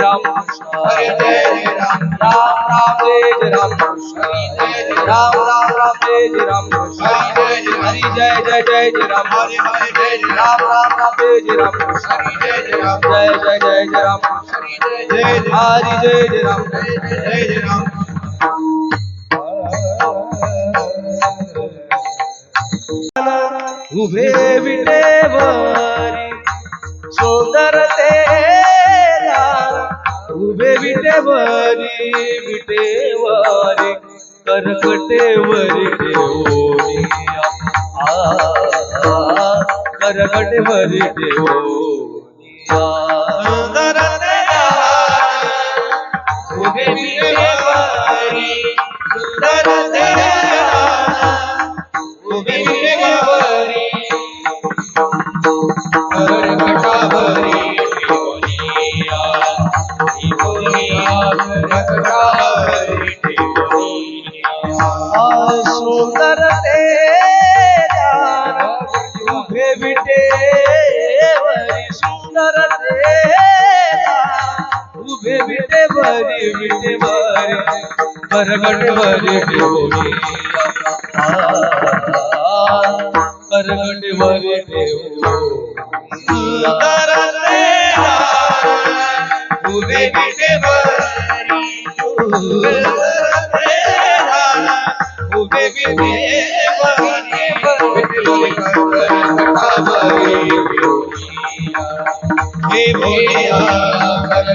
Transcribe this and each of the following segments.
राम कृष्ण हरि राम राम राम जय राम कृष्ण राम राम राम जय राम कृष्ण हरि जय जय जय जय राम हरि जय राम राम राम जय राम कृष्ण जय जय जय जय राम हरि जय जय राम जय जय राम उभे विटेवरी सुंदर तेरा उभे विटेवरी विटेवरी करकटेवरी देवोनिया आ करकटेवरी देवोनिया उभे विटेवरी सुंदर तेरा उभे विटेवरी विटेवरी करगटवरी देवोनी करगटवरी देवोनी सुंदर तेरा उभे विटेवरी सुंदर तेरा उभे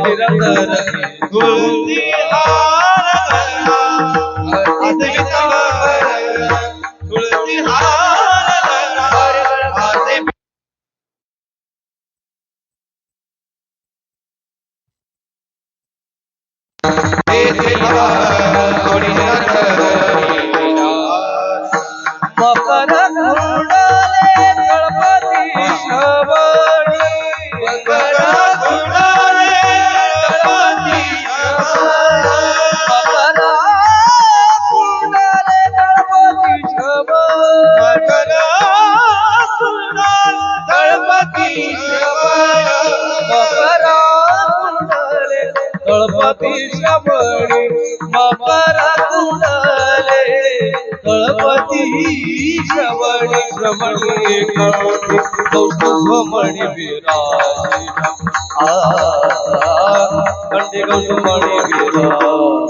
आवडी राम શ્રવણે શ્રવણે કરોતિ કૌસ્તુભમણિ વિરાજિનમ આ કંઠે કૌસ્તુભમણિ વિરાજ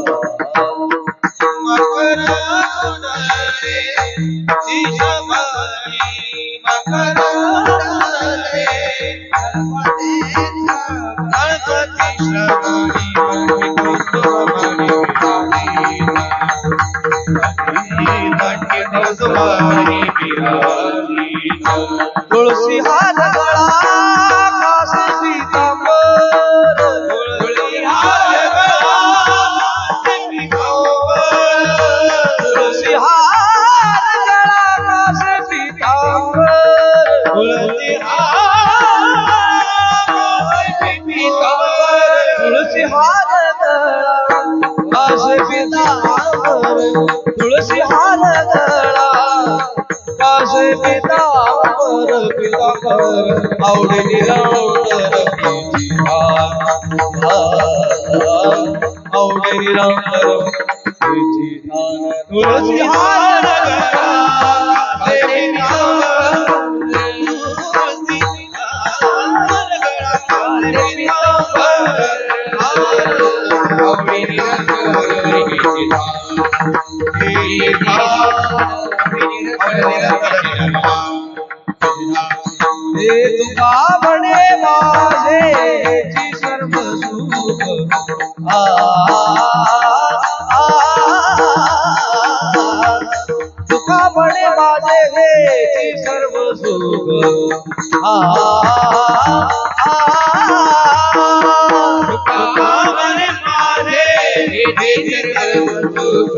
तुळशी हाल गळा पिता पर पिता पर आवडीने रामर आवडीने रामर तुळशी हाल तुका म्हणे माझे सर्व सुख तुका म्हणे माझे हे सर्व सुख आ, माझे सर्व सुख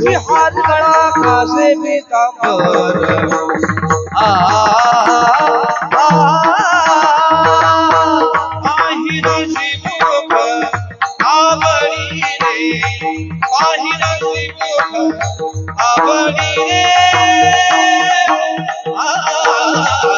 વિહાર ગણા કાશે પીતાંબર. આવડી રે આ.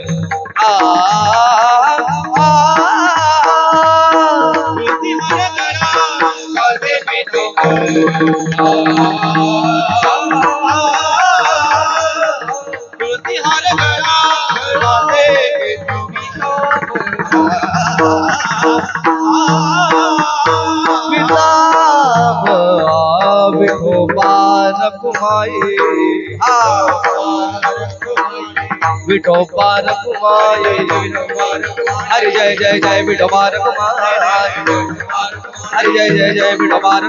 आ विठोबान कुमाई हरि जय जय जय विठोबान कुमाई हरि హరి జయ జయ జయ బిడవారు